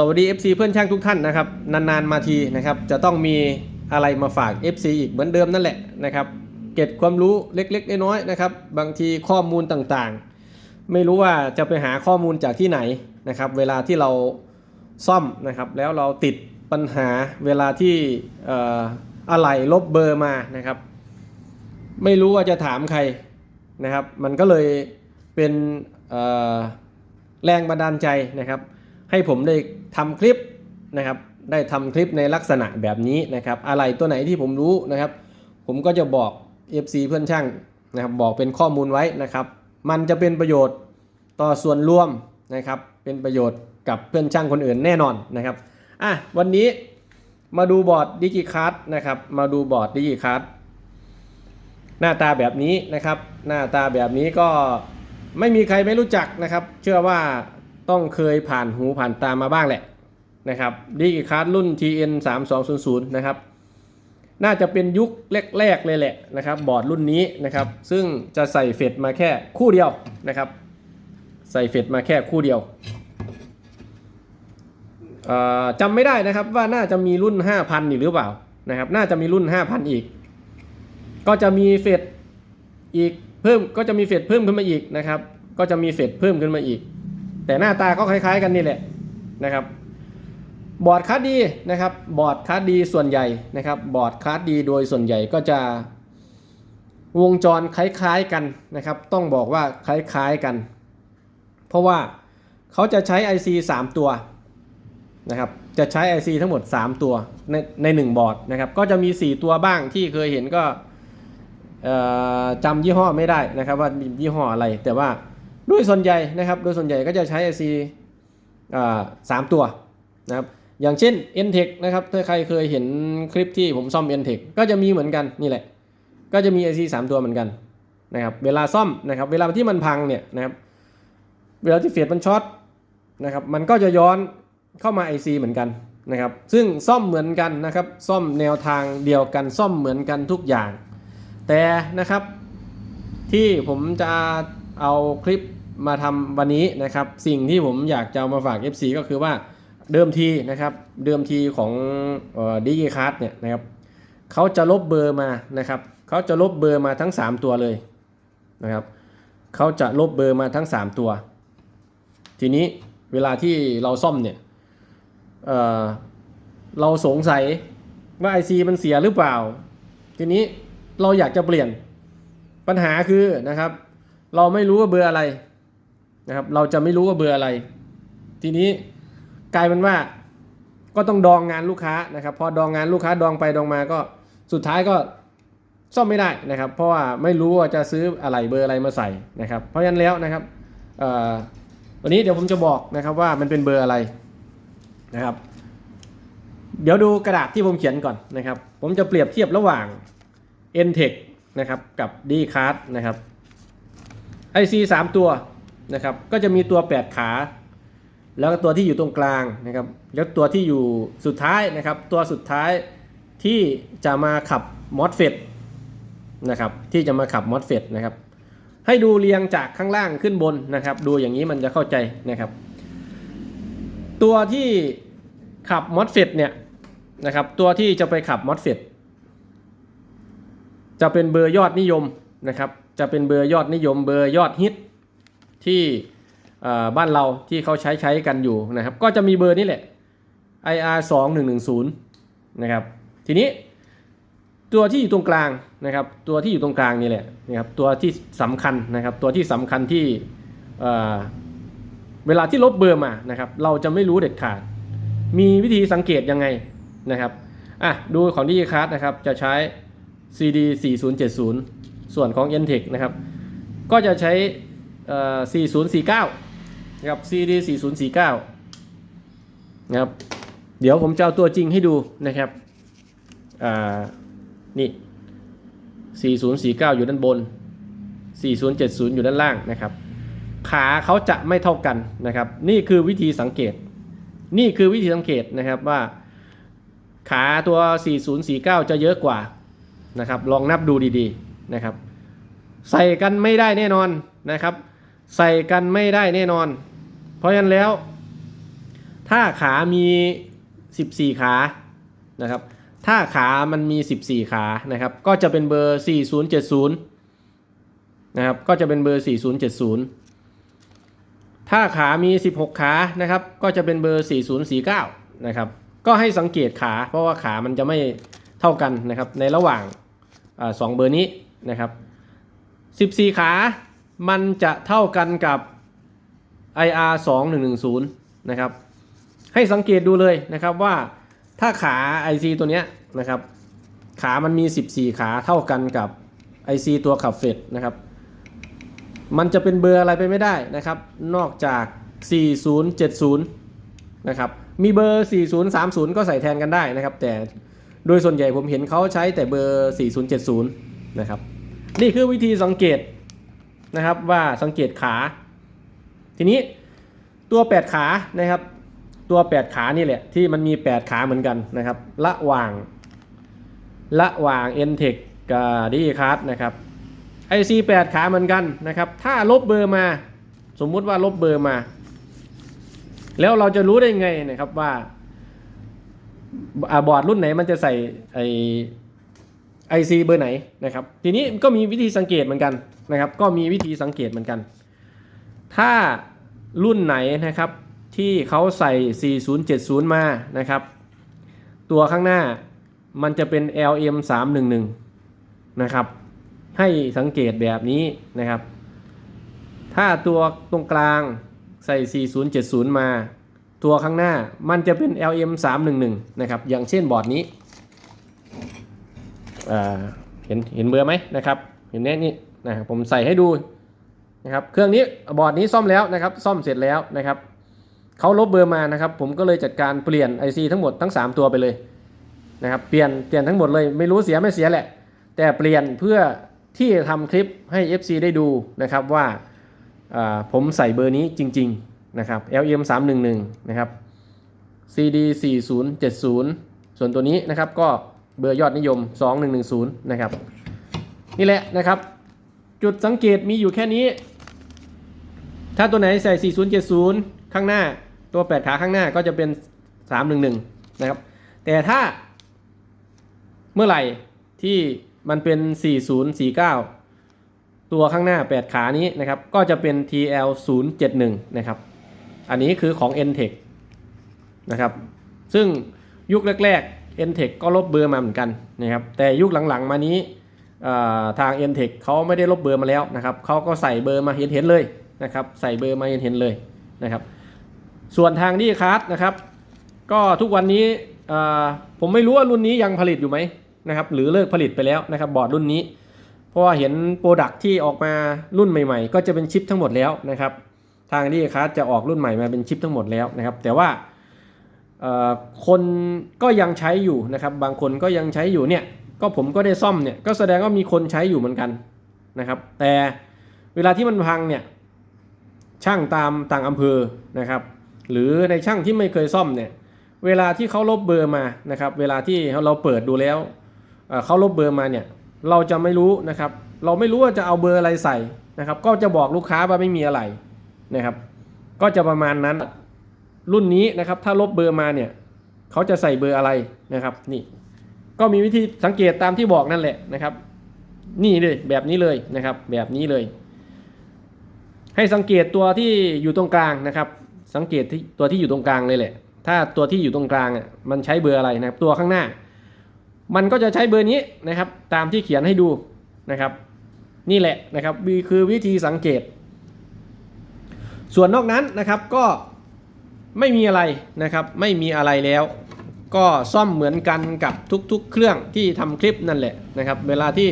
สวัสดี FC เพื่อนช่างทุกท่านนะครับ นานๆมาทีนะครับ จะต้องมีอะไรมาฝาก FC อีกเหมือนเดิมนั่นแหละนะครับ เก็บความรู้เล็กๆน้อยๆนะครับ บางทีข้อมูลต่างๆ ไม่รู้ว่าจะไปหาข้อมูลจากที่ไหนนะครับ เวลาที่เราซ่อมนะครับ แล้วเราติดปัญหาเวลาที่ออะไรลบเบอร์มานะครับ ไม่รู้ว่าจะถามใครนะครับ มันก็เลยเป็นแรงบันดาลใจนะครับให้ผมได้ ทำคลิปนะครับ ได้ทำคลิปในลักษณะแบบนี้นะครับ อะไรตัวไหนที่ผมรู้นะครับ ผมก็จะบอก FC เพื่อนช่างนะครับ บอกเป็นข้อมูลไว้นะครับ มันจะเป็นประโยชน์ต่อส่วนรวมนะครับ เป็นประโยชน์กับเพื่อนช่างคนอื่นแน่นอนนะครับอะวันนี้มาดูบอร์ดดิจิคัสนะครับ มาดูบอร์ดดิจิคัสหน้าตาแบบนี้นะครับ หน้าตาแบบนี้ก็ไม่มีใครไม่รู้จักนะครับ เชื่อว่า ต้องเคยผ่านหูผ่านตามาบ้างแหละนะครับดีกคาร์ดรุ่น TN 3 2 0 0นะครับน่าจะเป็นยุคแรกๆเลยแหละนะครับ บอร์ดรุ่นนี้นะครับ ซึ่งจะใส่เฟดมาแค่คู่เดียวนะครับ ใส่เฟดมาแค่คู่เดียวจำไม่ได้นะครับว่าน่าจะมีรุ่น 5,000อีกหรือเปล่านะครับ น่าจะมีรุ่น 5,000 อีก ก็จะมีเฟดอีกเพิ่มก็จะมีเฟดเพิ่มขึ้นมาอีกนะครับ ก็จะมีเฟดเพิ่มขึ้นมาอีก แต่หน้าตาก็คล้ายๆกันนี่แหละนะครับ บอร์ดคัสดีนะครับ บอร์ดคัสดีส่วนใหญ่นะครับ บอร์ดคัสดีโดยส่วนใหญ่ก็จะวงจรคล้ายๆกันนะครับ ต้องบอกว่าคล้ายๆกัน เพราะว่าเขาจะใช้ IC 3 ตัวนะครับ จะใช้ IC ทั้งหมด 3 ตัวในใน1บอร์ดนะครับ ก็จะมี 4 ตัวบ้างที่เคยเห็นก็จำยี่ห้อไม่ได้นะครับว่ามียี่ห้ออะไรแต่ว่า โดยส่วนใหญ่นะครับโดยส่วนใหญ่ก็จะใช้ IC สามตัวนะครับอย่างเช่น n t e c h นะครับถ้าใครเคยเห็นคลิปที่ผมซ่อม n t e c h ก็จะมีเหมือนกันนี่แหละ ก็จะมี IC สามตัวเหมือนกันนะครับเวลาซ่อมนะครับเวลาที่มันพังเนี่ยนะครับเวลาที่เฟดมันช็อตนะครับมันก็จะย้อนเข้ามา IC เหมือนกันนะครับซึ่งซ่อมเหมือนกันนะครับซ่อมแนวทางเดียวกันซ่อมเหมือนกันทุกอย่าง แต่นะครับที่ผมจะเอาคลิป มาทำวันนี้นะครับ สิ่งที่ผมอยากจะามาฝาก FC ก็คือว่าเดิมทีนะครับ เดิมทีของดิจิคัสเนี่ยนะครับเขาจะลบเบอร์มานะครับเขาจะลบเบอร์มาทั้ง 3 ตัวเลยนะครับเขาจะลบเบอร์มาทั้ง 3 ตัว ทีนี้เวลาที่เราซ่อมเนี่ยเเราสงสัยว่า IC มันเสียหรือเปล่า ทีนี้เราอยากจะเปลี่ยนปัญหาคือนะครับ เราไม่รู้ว่าเบอร์อะไร นะครับ เราจะไม่รู้ว่าเบอร์อะไร ทีนี้กลายเป็นว่าก็ต้องดองงานลูกค้านะครับ พอดองงานลูกค้าดองไปดองมาก็สุดท้ายก็ซ่อมไม่ได้นะครับ เพราะว่าไม่รู้ว่าจะซื้ออะไรเบอร์อะไรมาใส่นะครับ เพราะฉะนั้นแล้วนะครับวันนี้เดี๋ยวผมจะบอกนะครับว่ามันเป็นเบอร์อะไรนะครับ เดี๋ยวดูกระดาษที่ผมเขียนก่อนนะครับ ผมจะเปรียบเทียบระหว่าง n t e c h นะครับกับ d c a r d นะครับ IC 3 ตัว นะครับ ก็จะมีตัว 8 ขา แล้วก็ตัวที่อยู่ตรงกลางนะครับ แล้วตัวที่อยู่สุดท้ายนะครับ ตัวสุดท้ายที่จะมาขับ MOSFET นะครับ ที่จะมาขับ MOSFET นะครับ ให้ดูเรียงจากข้างล่างขึ้นบนนะครับ ดูอย่างนี้มันจะเข้าใจนะครับ ตัวที่ขับ MOSFET เนี่ยนะครับ ตัวที่จะไปขับ MOSFET จะเป็นเบอร์ยอดนิยมนะครับ จะเป็นเบอร์ยอดนิยม เบอร์ยอดฮิต ที่บ้านเราที่เขาใช้ใช้กันอยู่นะครับ ก็จะมีเบอร์นี้แหละ IR 2 1 1 0นะครับ ทีนี้ตัวที่อยู่ตรงกลางนะครับ ตัวที่อยู่ตรงกลางนี่แหละนะครับตัวที่สำคัญนะครับ ตัวที่สำคัญที่เวลาที่ลบเบอร์มานะครับ เราจะไม่รู้เด็ดขาด มีวิธีสังเกตยังไงนะครับอะดูของดิจิคัสนะครับจะใช้ CD 4070 ส่วนของ n t e c h นะครับ ก็จะใช้ 4049นะครับ CD 4049นะครับ เดี๋ยวผมจะเอาตัวจริงให้ดูนะครับอ่านี่ 4049 อยู่ด้านบน 4070 อยู่ด้านล่างนะครับ ขาเขาจะไม่เท่ากันนะครับ นี่คือวิธีสังเกต นี่คือวิธีสังเกตนะครับว่า ขาตัว 4049 จะเยอะกว่านะครับ ลองนับดูดีๆนะครับ ใส่กันไม่ได้แน่นอนนะครับ ใส่กันไม่ได้แน่นอน เพราะฉะนั้นแล้ว ถ้าขามี 14 ขานะครับ ถ้าขามันมี 14 ขานะครับ ก็จะเป็นเบอร์ 4070 นะครับ ก็จะเป็นเบอร์ 4070 ถ้าขามี 16 ขานะครับ ก็จะเป็นเบอร์ 4049 นะครับ ก็ให้สังเกตขา เพราะว่าขามันจะไม่เท่ากันนะครับ ในระหว่างอสองเบอร์นี้นะครับ 14 ขา มันจะเท่ากันกับ IR 2110 นะครับ ให้สังเกตดูเลยนะครับว่าถ้าขา IC ตัวเนี้ยนะครับ ขามันมี 14 ขาเท่ากันกับ IC ตัวขับเฟดนะครับ มันจะเป็นเบอร์อะไรไปไม่ได้นะครับ นอกจาก 4070 นะครับ มีเบอร์ 4030 ก็ใส่แทนกันได้นะครับ แต่โดยส่วนใหญ่ผมเห็นเขาใช้แต่เบอร์ 4070 นะครับ นี่คือวิธีสังเกต นะครับว่าสังเกตขา ทีนี้ตัว 8 ขานะครับ ตัว 8 ขานี่แหละที่มันมี 8 ขาเหมือนกันนะครับระหว่างระหว่าง n t e c h กับ d c a r d นะครับ IC 8 ขาเหมือนกันนะครับถ้าลบเบอร์มาสมมุติว่าลบเบอร์มา แล้วเราจะรู้ได้ไงนะครับว่าอ่าบอร์ดรุ่นไหนมันจะใส่ไอ IC เบอร์ไหนนะครับทีนี้ก็มีวิธีสังเกตเหมือนกันนะครับก็มีวิธีสังเกตเหมือนกัน ถ้ารุ่นไหนนะครับที่เขาใส่ 4070 มานะครับ ตัวข้างหน้ามันจะเป็น LM 311นะครับให้สังเกตแบบนี้นะครับ ถ้าตัวตรงกลางใส่ 4070 มา ตัวข้างหน้ามันจะเป็น LM 311นะครับอย่างเช่นบอร์ดนี้ เห็นเห็นเบอร์ไหมนะครับเห็นแน่นี่นะครับผมใส่ให้ดูนะครับเครื่องนี้บอร์ดนี้ซ่อมแล้วนะครับซ่อมเสร็จแล้วนะครับเขาลบเบอร์มานะครับ ผมก็เลยจัดการเปลี่ยน IC ทั้งหมดทั้ง 3 ตัวไปเลยนะครับเปลี่ยนเปลี่ยนทั้งหมดเลยไม่รู้เสียไม่เสียแหละ แต่เปลี่ยนเพื่อที่จะทำคลิปให้ FC ได้ดูนะครับว่าอ่าผมใส่เบอร์นี้จริง ๆนะครับ LM 311นะครับ CD 4070 ส่วนตัวนี้นะครับก็ เบอร์ยอดนิยม 2110 นะครับ นี่แหละนะครับ จุดสังเกตมีอยู่แค่นี้ ถ้าตัวไหนใส่ 4070 ข้างหน้าตัว 8 ขาข้างหน้าก็จะเป็น 311 นะครับ แต่ถ้าเมื่อไหร่ที่มันเป็น 4049 ตัวข้างหน้า 8 ขานี้นะครับ ก็จะเป็น TL071 นะครับ อันนี้คือของ n t e c h นะครับ ซึ่งยุคแรก ๆ n t e c h ก็ลบเบอร์มาเหมือนกันนะครับแต่ยุคหลังๆมานี้อ่าทาง n t e c h เขาไม่ได้ลบเบอร์มาแล้วนะครับเขาก็ใส่เบอร์มาเห็นๆเลยนะครับใส่เบอร์มาเห็นๆเลยนะครับส่วนทางดีคาร์ดนะครับก็ทุกวันนี้ผมไม่รู้ว่ารุ่นนี้ยังผลิตอยู่ไหมนะครับหรือเลิกผลิตไปแล้วนะครับบอร์ดรุ่นนี้ เพราะว่าเห็นโปรดักที่ออกมารุ่นใหม่ ๆ ก็จะเป็นชิปทั้งหมดแล้วนะครับทางดีคาร์ดจะออกรุ่นใหม่มาเป็นชิปทั้งหมดแล้วนะครับแต่ว่า คนก็ยังใช้อยู่นะครับ บางคนก็ยังใช้อยู่เนี่ย ก็ผมก็ได้ซ่อมเนี่ย ก็แสดงว่ามีคนใช้อยู่เหมือนกันนะครับ แต่เวลาที่มันพังเนี่ย ช่างตามต่างอำเภอนะครับ หรือในช่างที่ไม่เคยซ่อมเนี่ย เวลาที่เขาลบเบอร์มานะครับ เวลาที่เราเปิดดูแล้วเเขาลบเบอร์มาเนี่ย เราจะไม่รู้นะครับ เราไม่รู้ว่าจะเอาเบอร์อะไรใส่นะครับ ก็จะบอกลูกค้าว่าไม่มีอะไรนะครับ ก็จะประมาณนั้น รุ่นนี้นะครับถ้าลบเบอร์มาเนี่ยเขาจะใส่เบอร์อะไรนะครับนี่ก็มีวิธีสังเกตตามที่บอกนั่นแหละนะครับ นี่เลยแบบนี้เลยนะครับ แบบนี้เลย ให้สังเกตตัวที่อยู่ตรงกลางนะครับ สังเกตที่ตัวที่อยู่ตรงกลางเลยแหละ ถ้าตัวที่อยู่ตรงกลางอะมันใช้เบอร์อะไรนะครับ ตัวข้างหน้า มันก็จะใช้เบอร์นี้นะครับ ตามที่เขียนให้ดูนะครับ นี่แหละนะครับคือวิธีสังเกต ส่วนนอกนั้นนะครับก็ ไม่มีอะไรนะครับ ไม่มีอะไรแล้ว ก็ซ่อมเหมือนกันกับทุกๆ เครื่องที่ทำคลิปนั่นแหละนะครับ เวลาที่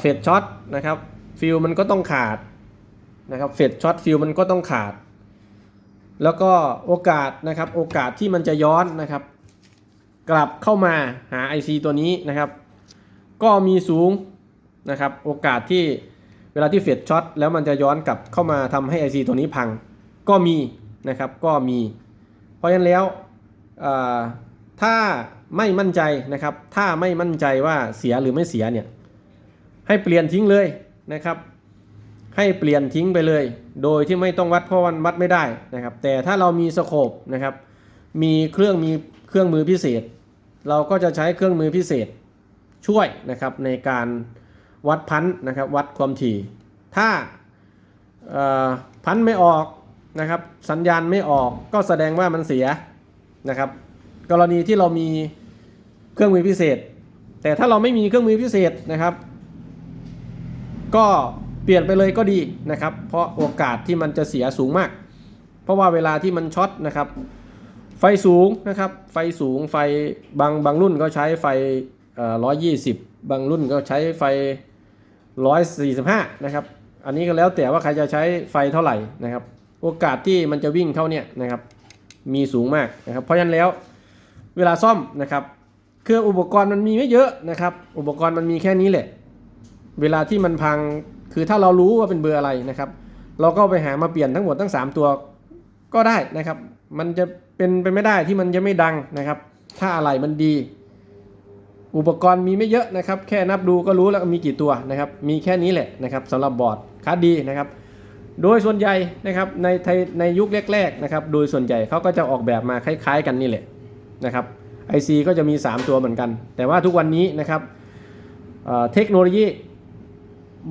เฟดช็อตนะครับฟิลมันก็ต้องขาดนะครับเฟดช็อตฟิลมันก็ต้องขาด แล้วก็โอกาสนะครับโอกาสที่มันจะย้อนนะครับ กลับเข้ามาหา IC ตัวนี้นะครับ ก็มีสูงนะครับโอกาสที่เวลาที่เฟดช็อตแล้วมันจะย้อนกลับเข้ามาทำให้ IC ตัวนี้พังก็มี นะครับก็มี เพราะฉะนั้นแล้วถ้าไม่มั่นใจนะครับ ถ้าไม่มั่นใจว่าเสียหรือไม่เสียเนี่ยให้เปลี่ยนทิ้งเลยนะครับ ให้เปลี่ยนทิ้งไปเลย โดยที่ไม่ต้องวัดเพราะมันวัดไม่ได้นะครับ แต่ถ้าเรามีสโคปนะครับ มีเครื่องมีเครื่องมือพิเศษ เราก็จะใช้เครื่องมือพิเศษช่วยนะครับในการวัดพันธะนะครับวัดความถี่ ถ้าพันธะไม่ออก นะครับ สัญญาณไม่ออกก็แสดงว่ามันเสียนะครับ กรณีที่เรามีเครื่องมือพิเศษ แต่ถ้าเราไม่มีเครื่องมือพิเศษนะครับ ก็เปลี่ยนไปเลยก็ดีนะครับ เพราะโอกาสที่มันจะเสียสูงมาก เพราะว่าเวลาที่มันช็อตนะครับ ไฟสูงนะครับ ไฟสูงไฟบางบางรุ่นก็ใช้ไฟร้อยยี่สิบบางรุ่นก็ใช้ไฟร้อยสี่สิบห้านะครับ อันนี้ก็แล้วแต่ว่าใครจะใช้ไฟเท่าไหร่นะครับ โอกาสที่มันจะวิ่งเข้าเนี่ยนะครับมีสูงมากนะครับเพราะฉะนั้นแล้วเวลาซ่อมนะครับเครื่องอุปกรณ์มันมีไม่เยอะนะครับ อุปกรณ์มันมีแค่นี้แหละ เวลาที่มันพังคือถ้าเรารู้ว่าเป็นเบอร์อะไรนะครับ เราก็ไปหามาเปลี่ยนทั้งหมดทั้ง 3 ตัวก็ได้นะครับ มันจะเป็นไปไม่ได้ที่มันจะไม่ดังนะครับ ถ้าอะไรมันดี อุปกรณ์มีไม่เยอะนะครับ แค่นับดูก็รู้แล้วมีกี่ตัวนะครับ มีแค่นี้แหละนะครับสำหรับบอร์ดคาร์ดดีนะครับ โดยส่วนใหญ่นะครับในไทยในยุคแรกๆนะครับโดยส่วนใหญ่เขาก็จะออกแบบมาคล้าย ๆ กันนี่แหละนะครับ IC ก็จะมี 3 ตัวเหมือนกัน แต่ว่าทุกวันนี้นะครับเเทคโนโลยี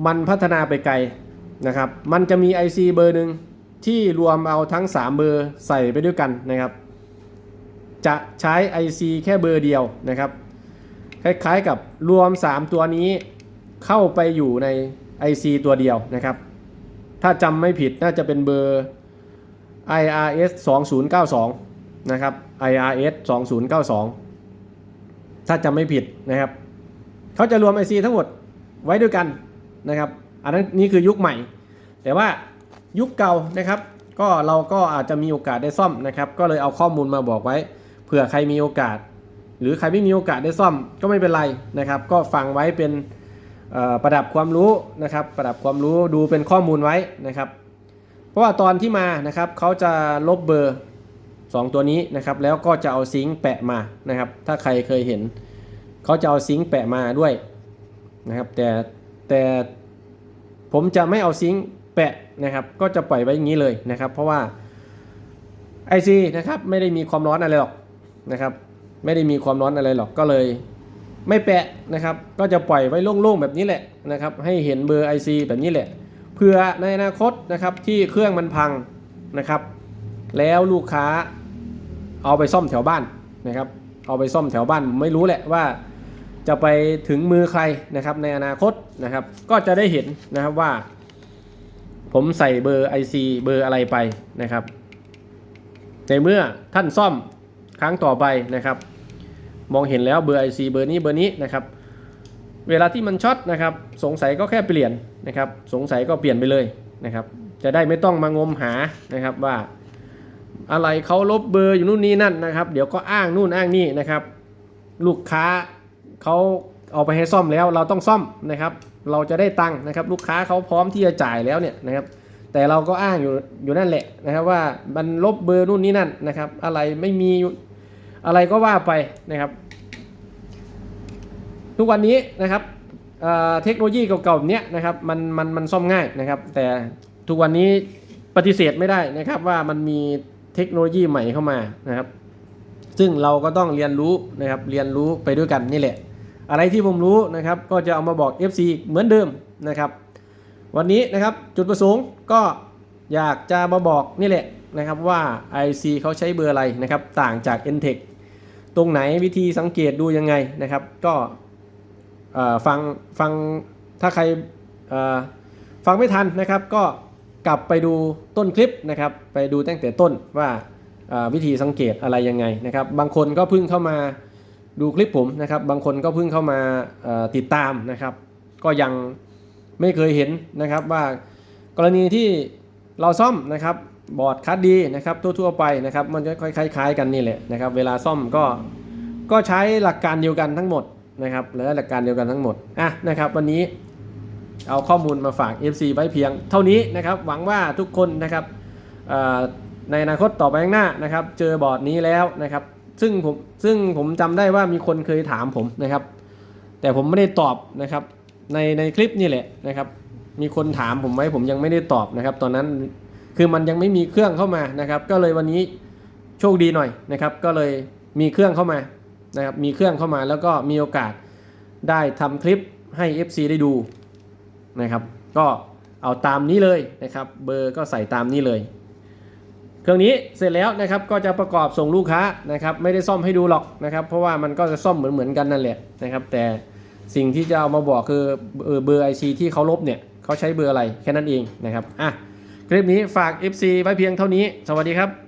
มันพัฒนาไปไกลนะครับ มันจะมี IC เบอร์หนึ่งที่รวมเอาทั้ง 3 เบอร์ใส่ไปด้วยกันนะครับ จะใช้ IC แค่เบอร์เดียวนะครับ คล้ายๆกับรวม 3 ตัวนี้เข้าไปอยู่ใน IC ตัวเดียวนะครับ ถ้าจำไม่ผิดน่าจะเป็นเบอร์ IRS 2092 นะครับ IRS 2092 ถ้าจำไม่ผิดนะครับ เขาจะรวม IC ทั้งหมดไว้ด้วยกันนะครับ อันนั้นนี่คือยุคใหม่ แต่ว่ายุคเก่านะครับ ก็เราก็อาจจะมีโอกาสได้ซ่อมนะครับ ก็เลยเอาข้อมูลมาบอกไว้เผื่อใครมีโอกาส หรือใครไม่มีโอกาสได้ซ่อมก็ไม่เป็นไรนะครับ ก็ฟังไว้เป็น ประดับความรู้นะครับ ประดับความรู้ดูเป็นข้อมูลไว้นะครับ เพราะว่าตอนที่มานะครับเขาจะลบเบอร์ 2 ตัวนี้นะครับ แล้วก็จะเอาซิงค์แปะมานะครับ ถ้าใครเคยเห็นเขาจะเอาซิงค์แปะมาด้วยนะครับ แต่แต่ผมจะไม่เอาซิงค์แปะนะครับ ก็จะปล่อยไว้อย่างนี้เลยนะครับ เพราะว่า IC นะครับไม่ได้มีความร้อนอะไรหรอกนะครับ ไม่ได้มีความร้อนอะไรหรอกก็เลย ไม่แปะนะครับ ก็จะปล่อยไว้โล่งๆแบบนี้แหละนะครับ ให้เห็นเบอร์ IC แบบนี้แหละ เพื่อในอนาคตนะครับที่เครื่องมันพังนะครับ แล้วลูกค้าเอาไปซ่อมแถวบ้านนะครับ เอาไปซ่อมแถวบ้านไม่รู้แหละว่าจะไปถึงมือใครนะครับในอนาคตนะครับ ก็จะได้เห็นนะครับว่า ผมใส่เบอร์ IC เบอร์อะไรไปนะครับ ในเมื่อท่านซ่อมครั้งต่อไปนะครับ มองเห็นแล้วเบอร์ IC เบอร์นี้เบอร์นี้นะครับเวลาที่มันช็อตนะครับสงสัยก็แค่เปลี่ยนนะครับสงสัยก็เปลี่ยนไปเลยนะครับจะได้ไม่ต้องมางมหานะครับว่า อะไรเขาลบเบอร์อยู่นู่นนี่นั่นนะครับ เดี๋ยวก็อ้างนู่นอ้างนี่นะครับ ลูกค้าเขาเอาไปให้ซ่อมแล้วเราต้องซ่อมนะครับ เราจะได้ตังค์นะครับ ลูกค้าเขาพร้อมที่จะจ่ายแล้วเนี่ยนะครับแต่เราก็อ้างอยู่อยู่นั่นแหละนะครับว่ามันลบเบอร์นู่นนี่นั่นนะครับ อะไรไม่มี อะไรก็ว่าไปนะครับ ทุกวันนี้นะครับเเทคโนโลยีเก่าๆเนี้ยนะครับมันมันมันซ่อมง่ายนะครับ แต่ทุกวันนี้ปฏิเสธไม่ได้นะครับว่ามันมีเทคโนโลยีใหม่เข้ามานะครับ ซึ่งเราก็ต้องเรียนรู้นะครับเรียนรู้ไปด้วยกันนี่แหละ อะไรที่ผมรู้นะครับ ก็จะเอามาบอก FC เหมือนเดิมนะครับ วันนี้นะครับจุดประสงค์ก็อยากจะมาบอกนี่แหละนะครับว่า IC เขาใช้เบอร์อะไรนะครับ ต่างจาก n t e c h ตรงไหนวิธีสังเกตดูยังไงนะครับ ก็ฟังฟังถ้าใครฟังไม่ทันนะครับ ก็กลับไปดูต้นคลิปนะครับ ไปดูตั้งแต่ต้นว่าวิธีสังเกตอะไรยังไงนะครับ บางคนก็เพิ่งเข้ามาดูคลิปผมนะครับ บางคนก็เพิ่งเข้ามาติดตามนะครับ ก็ยังไม่เคยเห็นนะครับว่ากรณีที่เราซ่อมนะครับ บอร์ดคัดดีนะครับทั่วๆไปนะครับมันจะคล้ายๆกันนี่แหละนะครับเวลาซ่อมก็ก็ใช้หลักการเดียวกันทั้งหมดนะครับและหลักการเดียวกันทั้งหมดอะนะครับวันนี้เอาข้อมูลมาฝาก FC ไว้เพียงเท่านี้นะครับหวังว่าทุกคนนะครับในอนาคตต่อไปข้างหน้านะครับเจอบอร์ดนี้แล้วนะครับซึ่งผมซึ่งผมจำได้ว่ามีคนเคยถามผมนะครับ แต่ผมไม่ได้ตอบนะครับในในคลิปนี่แหละนะครับ มีคนถามผมไว้ผมยังไม่ได้ตอบนะครับ ตอนนั้น คือมันยังไม่มีเครื่องเข้ามานะครับ ก็เลยวันนี้โชคดีหน่อยนะครับ ก็เลยมีเครื่องเข้ามานะครับมีเครื่องเข้ามาแล้วก็มีโอกาสได้ทำคลิปให้ FC ได้ดูนะครับ ก็เอาตามนี้เลยนะครับ เบอร์ก็ใส่ตามนี้เลย เครื่องนี้เสร็จแล้วนะครับก็จะประกอบส่งลูกค้านะครับ ไม่ได้ซ่อมให้ดูหรอกนะครับ เพราะว่ามันก็จะซ่อมเหมือนเหมือนๆกันนั่นแหละนะครับ แต่สิ่งที่จะเอามาบอกคือเบอร์ IC ที่เขาลบเนี่ยเขาใช้เบอร์อะไรแค่นั้นเองนะครับอะ คลิปนี้ฝาก FC ไว้เพียงเท่านี้ สวัสดีครับ